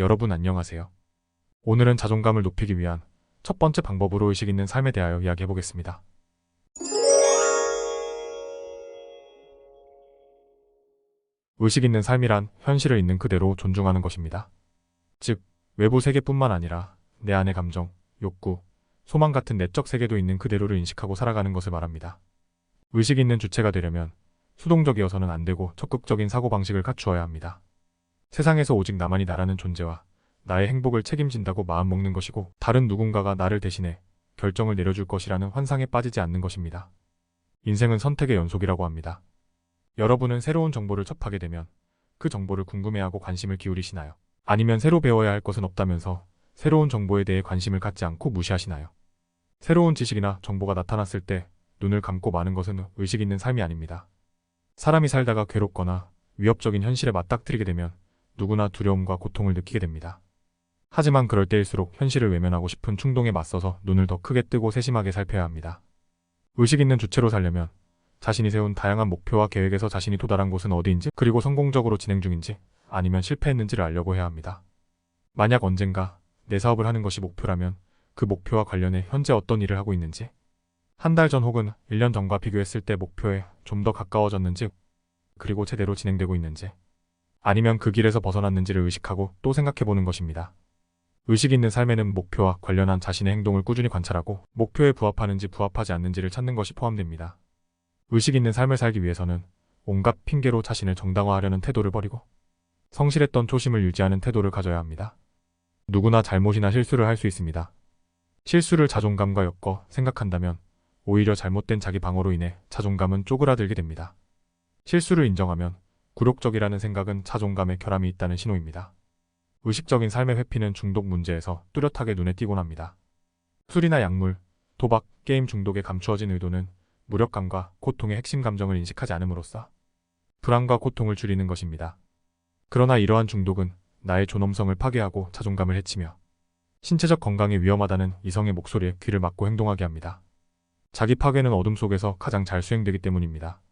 여러분 안녕하세요. 오늘은 자존감을 높이기 위한 첫 번째 방법으로 의식 있는 삶에 대하여 이야기해 보겠습니다. 의식 있는 삶이란 현실을 있는 그대로 존중하는 것입니다. 즉, 외부 세계뿐만 아니라 내 안의 감정, 욕구, 소망 같은 내적 세계도 있는 그대로를 인식하고 살아가는 것을 말합니다. 의식 있는 주체가 되려면 수동적이어서는 안 되고 적극적인 사고방식을 갖추어야 합니다. 세상에서 오직 나만이 나라는 존재와 나의 행복을 책임진다고 마음먹는 것이고 다른 누군가가 나를 대신해 결정을 내려줄 것이라는 환상에 빠지지 않는 것입니다. 인생은 선택의 연속이라고 합니다. 여러분은 새로운 정보를 접하게 되면 그 정보를 궁금해하고 관심을 기울이시나요? 아니면 새로 배워야 할 것은 없다면서 새로운 정보에 대해 관심을 갖지 않고 무시하시나요? 새로운 지식이나 정보가 나타났을 때 눈을 감고 마는 것은 의식 있는 삶이 아닙니다. 사람이 살다가 괴롭거나 위협적인 현실에 맞닥뜨리게 되면 누구나 두려움과 고통을 느끼게 됩니다. 하지만 그럴 때일수록 현실을 외면하고 싶은 충동에 맞서서 눈을 더 크게 뜨고 세심하게 살펴야 합니다. 의식 있는 주체로 살려면 자신이 세운 다양한 목표와 계획에서 자신이 도달한 곳은 어디인지 그리고 성공적으로 진행 중인지 아니면 실패했는지를 알려고 해야 합니다. 만약 언젠가 내 사업을 하는 것이 목표라면 그 목표와 관련해 현재 어떤 일을 하고 있는지 한 달 전 혹은 1년 전과 비교했을 때 목표에 좀 더 가까워졌는지 그리고 제대로 진행되고 있는지 아니면 그 길에서 벗어났는지를 의식하고 또 생각해 보는 것입니다. 의식 있는 삶에는 목표와 관련한 자신의 행동을 꾸준히 관찰하고 목표에 부합하는지 부합하지 않는지를 찾는 것이 포함됩니다. 의식 있는 삶을 살기 위해서는 온갖 핑계로 자신을 정당화하려는 태도를 버리고 성실했던 초심을 유지하는 태도를 가져야 합니다. 누구나 잘못이나 실수를 할 수 있습니다. 실수를 자존감과 엮어 생각한다면 오히려 잘못된 자기 방어로 인해 자존감은 쪼그라들게 됩니다. 실수를 인정하면 굴욕적이라는 생각은 자존감에 결함이 있다는 신호입니다. 의식적인 삶의 회피는 중독 문제에서 뚜렷하게 눈에 띄곤 합니다. 술이나 약물, 도박, 게임 중독에 감추어진 의도는 무력감과 고통의 핵심 감정을 인식하지 않음으로써 불안과 고통을 줄이는 것입니다. 그러나 이러한 중독은 나의 존엄성을 파괴하고 자존감을 해치며 신체적 건강에 위험하다는 이성의 목소리에 귀를 막고 행동하게 합니다. 자기 파괴는 어둠 속에서 가장 잘 수행되기 때문입니다.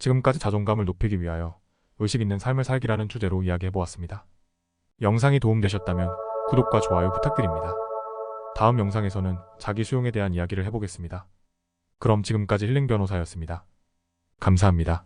지금까지 자존감을 높이기 위하여 의식 있는 삶을 살기라는 주제로 이야기해보았습니다. 영상이 도움되셨다면 구독과 좋아요 부탁드립니다. 다음 영상에서는 자기 수용에 대한 이야기를 해보겠습니다. 그럼 지금까지 힐링 변호사였습니다. 감사합니다.